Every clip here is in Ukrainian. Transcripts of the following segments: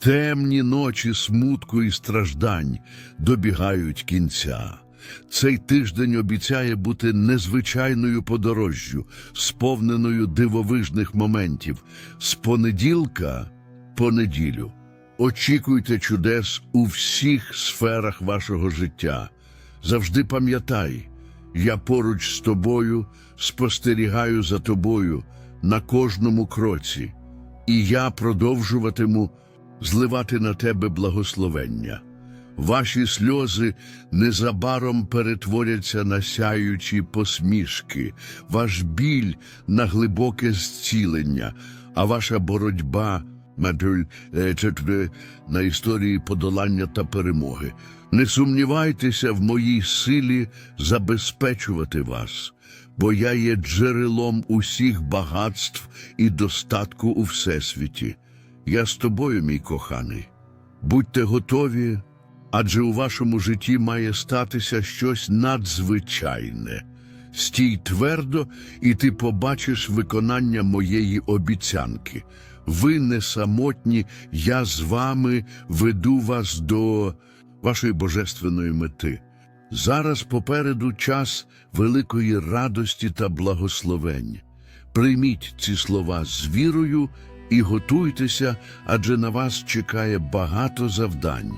Темні ночі смутку і страждань добігають кінця. Цей тиждень обіцяє бути незвичайною подорожжю, сповненою дивовижних моментів. З понеділка по неділю. Очікуйте чудес у всіх сферах вашого життя. Завжди пам'ятай, я поруч з тобою спостерігаю за тобою на кожному кроці, і я продовжуватиму зливати на тебе благословення. Ваші сльози незабаром перетворяться на сяючі посмішки, ваш біль на глибоке зцілення, а ваша боротьба е, на історії подолання та перемоги. Не сумнівайтеся в моїй силі забезпечувати вас, бо я є джерелом усіх багатств і достатку у всесвіті. Я з тобою, мій коханий. Будьте готові, адже у вашому житті має статися щось надзвичайне. Стій твердо, і ти побачиш виконання моєї обіцянки. Ви не самотні, я з вами веду вас до вашої божественної мети. Зараз попереду час великої радості та благословень. Прийміть ці слова з вірою і готуйтеся, адже на вас чекає багато завдань.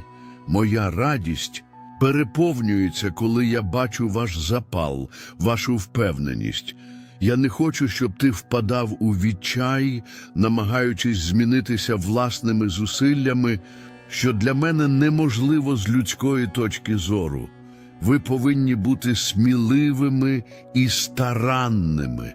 Моя радість переповнюється, коли я бачу ваш запал, вашу впевненість. Я не хочу, щоб ти впадав у відчай, намагаючись змінитися власними зусиллями, що для мене неможливо з людської точки зору. Ви повинні бути сміливими і старанними.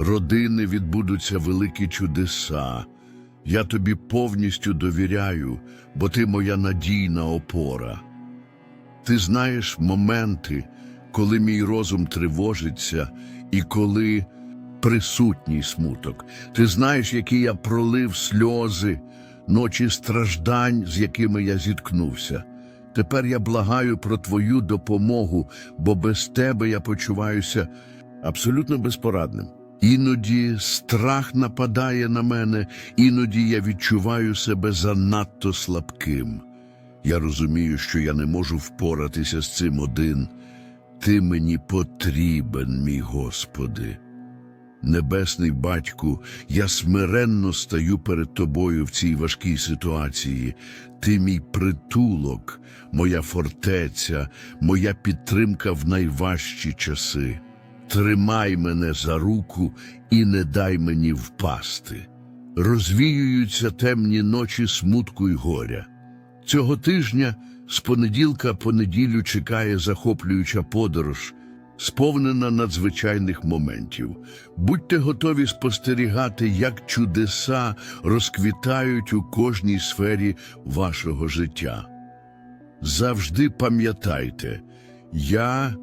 родини відбудуться великі чудеса. Я тобі повністю довіряю, бо ти моя надійна опора. Ти знаєш моменти, коли мій розум тривожиться і коли присутній смуток. Ти знаєш, які я пролив сльози, ночі страждань, з якими я зіткнувся. Тепер я благаю про твою допомогу, бо без тебе я почуваюся абсолютно безпорадним. Іноді страх нападає на мене, іноді я відчуваю себе занадто слабким. Я розумію, що я не можу впоратися з цим один. Ти мені потрібен, мій Господи. Небесний батьку, я смиренно стаю перед тобою в цій важкій ситуації. Ти мій притулок, моя фортеця, моя підтримка в найважчі часи. Тримай мене за руку і не дай мені впасти. Розвіюються темні ночі смутку й горя. Цього тижня з понеділка по неділю чекає захоплююча подорож, сповнена надзвичайних моментів. Будьте готові спостерігати, як чудеса розквітають у кожній сфері вашого життя. Завжди пам'ятайте, я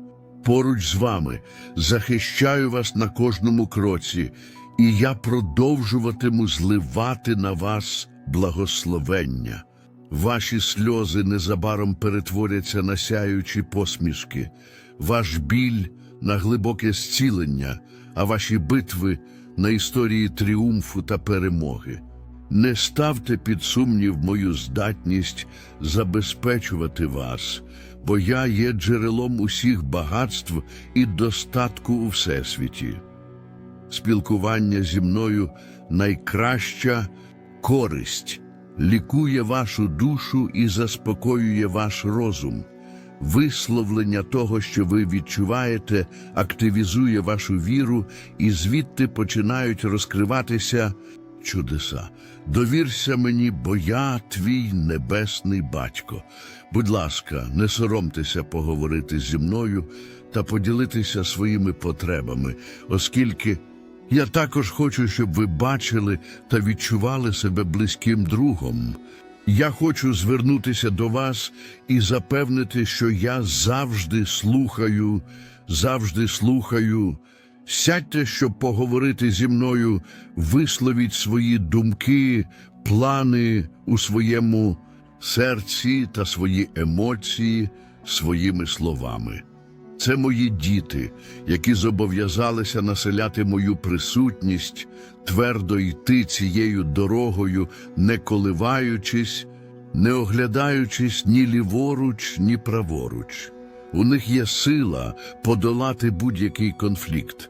поруч з вами захищаю вас на кожному кроці, і я продовжуватиму зливати на вас благословення. Ваші сльози незабаром перетворяться на сяючі посмішки, ваш біль на глибоке зцілення, а ваші битви на історії тріумфу та перемоги. Не ставте під сумнів мою здатність забезпечувати вас, бо я є джерелом усіх багатств і достатку у всесвіті. Спілкування зі мною найкраща користь лікує вашу душу і заспокоює ваш розум. Висловлення того, що ви відчуваєте, активізує вашу віру, і звідти починають розкриватися чудеса. Довірся мені, бо я твій небесний батько. Будь ласка, не соромтеся поговорити зі мною та поділитися своїми потребами, оскільки я також хочу, щоб ви бачили та відчували себе близьким другом. Я хочу звернутися до вас і запевнити, що я завжди слухаю, завжди слухаю. Сядьте, щоб поговорити зі мною, висловіть свої думки, плани у своєму серці та свої емоції своїми словами. Це мої діти, які зобов'язалися населяти мою присутність, твердо йти цією дорогою, не коливаючись, не оглядаючись ні ліворуч, ні праворуч. У них є сила подолати будь-який конфлікт,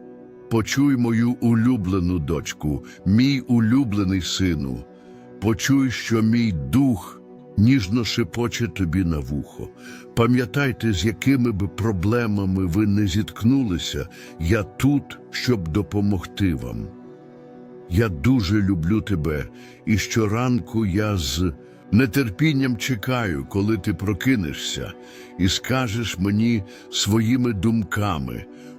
Почуй мою улюблену дочку, мій улюблений сину. Почуй, що мій дух ніжно шепоче тобі на вухо. Пам'ятайте, з якими б проблемами ви не зіткнулися, я тут, щоб допомогти вам. Я дуже люблю тебе, і щоранку я з нетерпінням чекаю, коли ти прокинешся і скажеш мені своїми думками,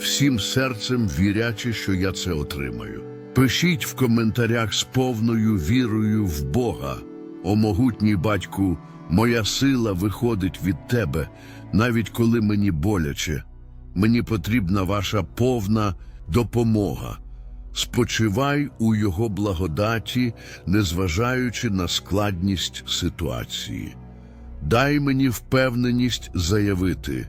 всім серцем вірячи, що я це отримаю. Пишіть в коментарях з повною вірою в Бога. О могутній батьку, моя сила виходить від тебе, навіть коли мені боляче. Мені потрібна ваша повна допомога. Спочивай у Його благодаті, незважаючи на складність ситуації. Дай мені впевненість заявити,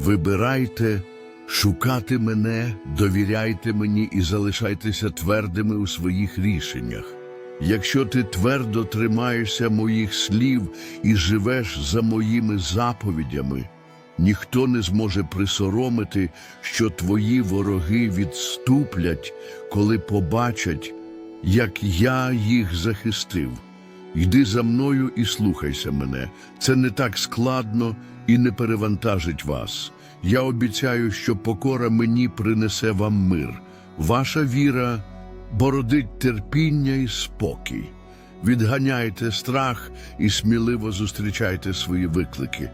вибирайте, шукати мене, довіряйте мені і залишайтеся твердими у своїх рішеннях. Якщо ти твердо тримаєшся моїх слів і живеш за моїми заповідями, ніхто не зможе присоромити, що твої вороги відступлять, коли побачать, як я їх захистив. Йди за мною і слухайся мене. Це не так складно і не перевантажить вас. Я обіцяю, що покора мені принесе вам мир. Ваша віра бородить терпіння і спокій. Відганяйте страх і сміливо зустрічайте свої виклики.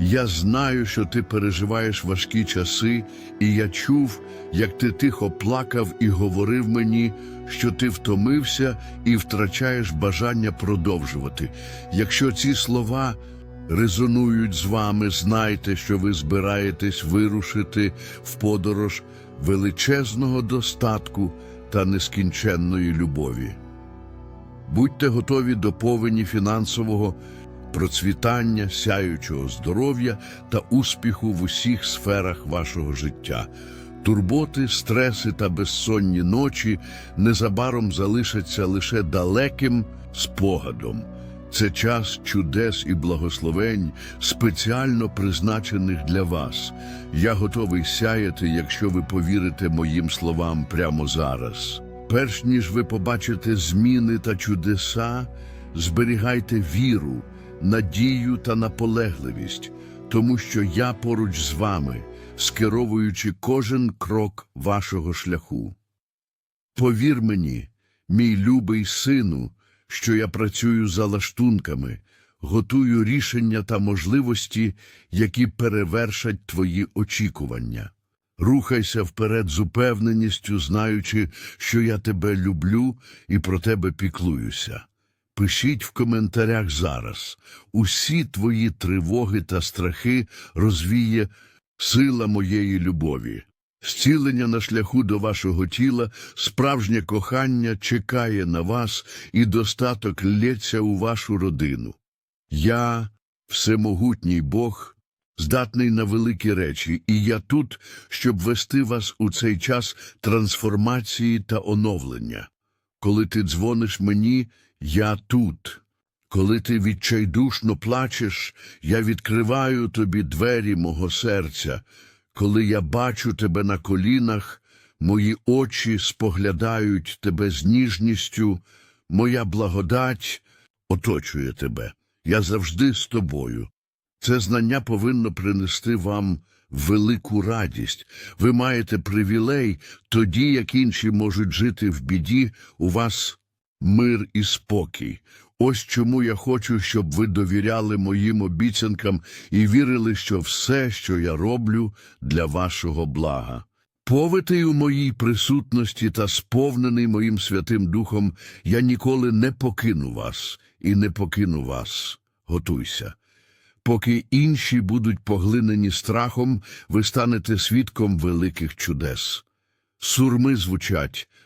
Я знаю, що ти переживаєш важкі часи, і я чув, як ти тихо плакав і говорив мені, що ти втомився і втрачаєш бажання продовжувати. Якщо ці слова резонують з вами, знайте, що ви збираєтесь вирушити в подорож величезного достатку та нескінченної любові. Будьте готові до повені фінансового процвітання, сяючого здоров'я та успіху в усіх сферах вашого життя. Турботи, стреси та безсонні ночі незабаром залишаться лише далеким спогадом. Це час чудес і благословень, спеціально призначених для вас. Я готовий сяяти, якщо ви повірите моїм словам прямо зараз. Перш ніж ви побачите зміни та чудеса, зберігайте віру, надію та наполегливість, тому що я поруч з вами, скеровуючи кожен крок вашого шляху. Повір мені, мій любий сину, що я працюю за лаштунками, готую рішення та можливості, які перевершать твої очікування. Рухайся вперед з упевненістю, знаючи, що я тебе люблю і про тебе піклуюся. Пишіть в коментарях зараз. Усі твої тривоги та страхи розвіє сила моєї любові. Зцілення на шляху до вашого тіла, справжнє кохання чекає на вас і достаток лється у вашу родину. Я, всемогутній Бог, здатний на великі речі, і я тут, щоб вести вас у цей час трансформації та оновлення. Коли ти дзвониш мені, я тут. Коли ти відчайдушно плачеш, я відкриваю тобі двері мого серця. Коли я бачу тебе на колінах, мої очі споглядають тебе з ніжністю, моя благодать оточує тебе. Я завжди з тобою. Це знання повинно принести вам велику радість. Ви маєте привілей, тоді як інші можуть жити в біді, у вас мир і спокій. Ось чому я хочу, щоб ви довіряли моїм обіцянкам і вірили, що все, що я роблю, для вашого блага. Повитий у моїй присутності та сповнений моїм Святим Духом, я ніколи не покину вас і не покину вас. Готуйся. Поки інші будуть поглинені страхом, ви станете свідком великих чудес. Сурми звучать,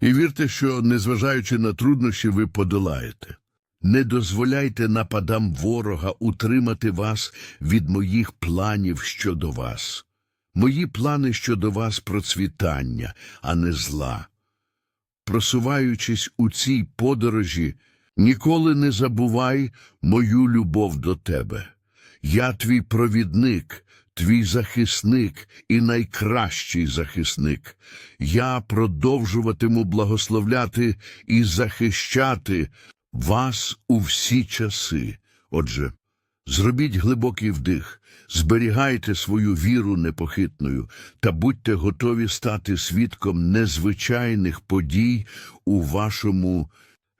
і вірте, що, незважаючи на труднощі, ви подолаєте. Не дозволяйте нападам ворога утримати вас від моїх планів щодо вас. Мої плани щодо вас процвітання, а не зла. Просуваючись у цій подорожі, ніколи не забувай мою любов до тебе. Я твій провідник, твій захисник і найкращий захисник. Я продовжуватиму благословляти і захищати вас у всі часи. Отже, зробіть глибокий вдих, зберігайте свою віру непохитною та будьте готові стати свідком незвичайних подій у вашому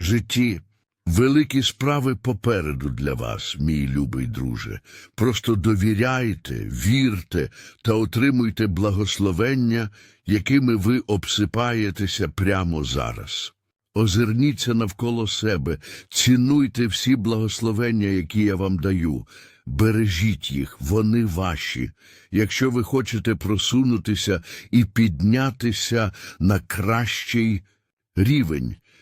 житті. Великі справи попереду для вас, мій любий друже. Просто довіряйте, вірте та отримуйте благословення, якими ви обсипаєтеся прямо зараз. Озирніться навколо себе, цінуйте всі благословення, які я вам даю. Бережіть їх, вони ваші. Якщо ви хочете просунутися і піднятися на кращий рівень,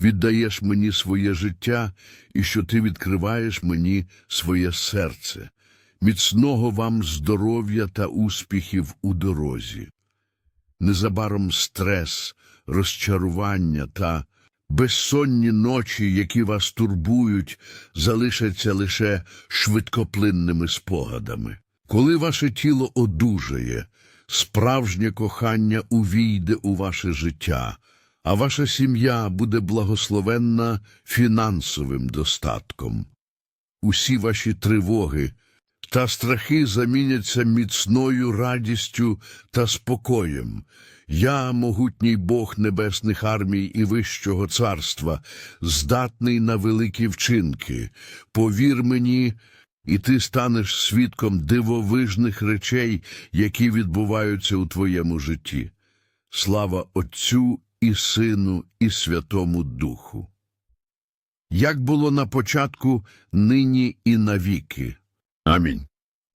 віддаєш мені своє життя і що ти відкриваєш мені своє серце. Міцного вам здоров'я та успіхів у дорозі. Незабаром стрес, розчарування та безсонні ночі, які вас турбують, залишаться лише швидкоплинними спогадами. Коли ваше тіло одужає, справжнє кохання увійде у ваше життя, а ваша сім'я буде благословенна фінансовим достатком. Усі ваші тривоги та страхи заміняться міцною радістю та спокоєм. Я, могутній Бог небесних армій і Вищого царства, здатний на великі вчинки. Повір мені, і ти станеш свідком дивовижних речей, які відбуваються у твоєму житті. Слава Отцю і Сину, і Святому Духу. Як було на початку, нині і навіки. Амінь.